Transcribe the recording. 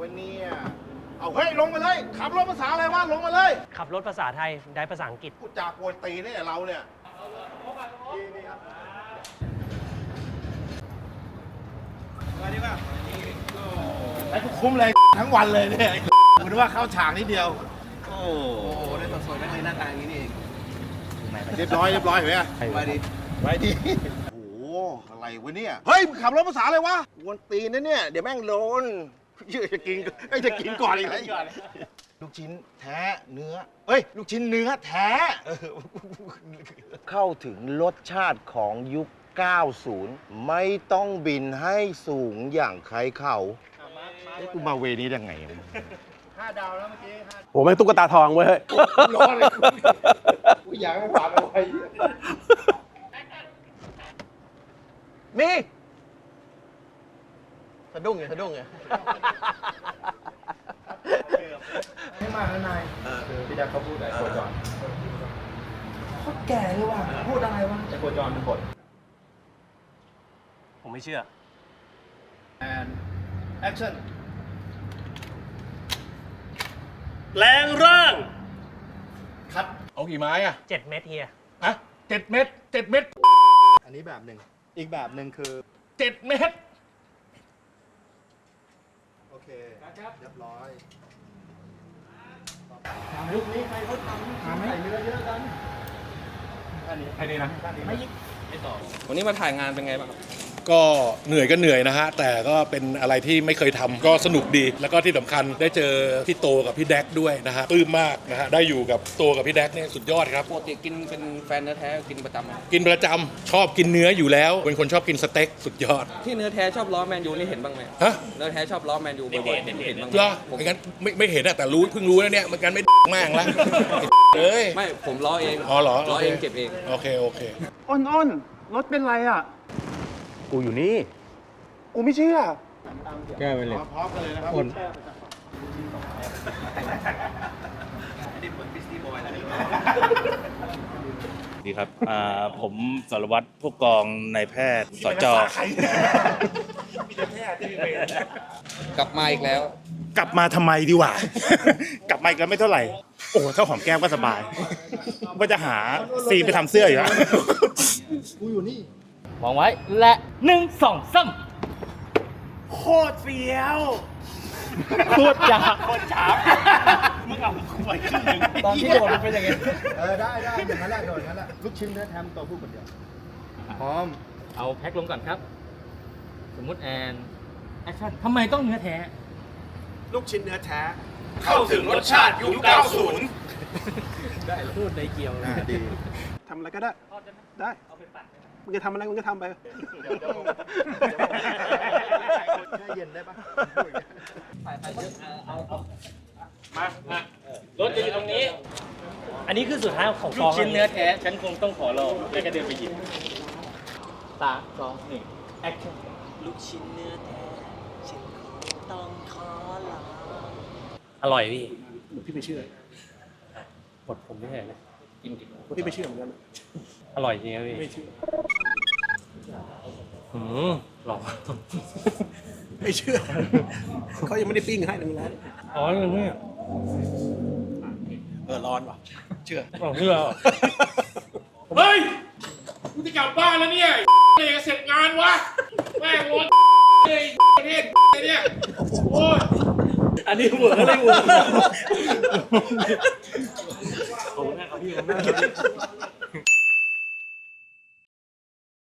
วะเนี่ย เอาเฮ้ยลงมาเลย ขับรถภาษาอะไรวะลงมาเลย ขับรถภาษาไทยได้ภาษาอังกฤษ พูดจากวนตีนเนี่ยเราเนี่ยไอ้กูคุ้มเลย ทั้งวันเลยเนี่ยกูนึกว่าเข้าฉากนิดเดียว โอ้โอ้โหได้สดสวยแม่งเลยหน้าตาอย่างนี้นี่เองเรียบร้อยเรียบร้อยเห็นไหมมาดิไปดิโอ้โหอะไรวะเนี่ย เฮ้ยมึงขับรถภาษาอะไรวะวนตีนนะเนี่ย เดี๋ยวแม่งโดน เชื่อจะกินไอ้ยจะกินก่อนอีกแล้วลูกชิ้นแท้เนื้อเฮ้ย ลูกชิ้นเนื้อแท้เออเข้าถึงรสชาติของยุค 90 ไม่ต้องบินให้สูงอย่างใครเขาเอ้ยกูมาเวนี้ได้ไงห้าดาวแล้วเมื่อกี้ห้าโอ้แม่งตุ๊กตาทองเว้ยร้อนเลยกูอยากให้ผ่านเอาไว้ มีสะดุ้งไงสะดุ้งไงไม่มาแล้วนายพี่ดาเขาพูดอะไรโคจรเขาแก่เลยว่ะพูดอะไรวะไอโคจรเป็นบทผมไม่เชื่อ and action แรงร่างคัดเอากี่ไม้อะ7เม็ดเฮียฮะเจ็ดเม็ดเจ็ดเม็ดอันนี้แบบหนึ่ง อีกแบบหนึ่งคือเจ็ดเม็ด โอเคเรียบร้อยยุคนี้ใครเขาทำทำให้เนื้อเยอะกันไอ้นี่นะวันนี้มาถ่ายงานเป็นไงบ้างครับ ก็เหนื่อยก็เหนื่อยนะฮะ แต่ก็เป็นอะไรที่ไม่เคยทำก็สนุกดี แล้วก็ที่สำคัญได้เจอพี่โตกับพี่แดกด้วยนะฮะปลื้มมากนะฮะได้อยู่กับโตกับพี่แดกเนี่ยสุดยอดครับปกติกินเป็นแฟนเนื้อแท้กินประจำไหมกินประจำชอบกินเนื้ออยู่แล้ว เป็นคนชอบกินสเต็กสุดยอด ที่เนื้อแท้ชอบล้อแมนยูนี่เห็นบ้างไหมฮะเนื้อแท้ชอบล้อแมนยูบ่อยๆเห็นเห็นบ้างไหมเหรอผมไม่งั้นไม่ไม่เห็นอะแต่รู้เพิ่งรู้แล้วเนี่ยมันกันไม่มากแล้วเอ้ยไม่ผมล้อเองอ๋อเหรอล้อเองโอเคเก็บเองโอเคโอเคอ้นอ้นรถเป็นไรอะ กูอยู่นี่ กูไม่เชื่อพร้อมกันเลยนะครับดีครับอ่าผมสารวัตรผู้กองนายแพทย์สจกลับมาอีกแล้ว กลับมาทำไมดีกว่า กลับมาอีกแล้วไม่เท่าไหร่ โอ้โหถ้าหอมแก้มก็สบาย ว่าจะหาซีนไปทำเสื้ออยู่แล้ว มองไว้และหนึ่งสองสามโคตรเฟี้ยวโคตรจ๋าโคตรจ๋ามึงเอาไว้ครึ่งหนึ่งตอนที่โดนมันเป็นยังไงเออได้ได้อย่างนั้นแหละโดนอย่างนั้นแหละลูกชิ้นเนื้อแทมตัวผู้คนเดียวพร้อม เอาแพ็คลงก่อนครับ สมมุติแอนแอคชั่นทำไมต้องเนื้อแท้ ลูกชิ้นเนื้อแท้ เข้าถึงรสชาติยุค ได้พูดในเกี่ยวเลยดี ทำอะไรก็ได้ได้มึงจะทำอะไรมึงก็ทำไปแช่เย็นได้ปะรถจะอยู่ตรงนี้ อันนี้คือสุดท้ายของลูกชิ้นเนื้อแท้ ฉันคงต้องขอลองแล้วก็เดินไปหยิบสามสองหนึ่งแอคชั่นลูกชิ้นเนื้อแท้ ฉันคงต้องขอลอง อร่อยพี่ พี่ไม่เชื่อ หมดผมไม่เห็นเลยกินดิพี่ไม่เชื่อเหมือนกันอร่อยจริงครับพี่ไม่เชื่อหืมหรอไม่เชื่อเขายังไม่ได้ปิ้งให้ในร้านอ๋ออย่างนี้เออร้อนว่ะ เชื่ออ๋อเชื่อเหรอเฮ้ยกูจะกลับบ้านแล้วเนี่ยเอกเสร็จงานวะแม่งร้อนเลยประเทศเนี่ยโอ้ยอันนี้หัวอะไรหัวผมนะครับพี่ผมนะครั yayınlar.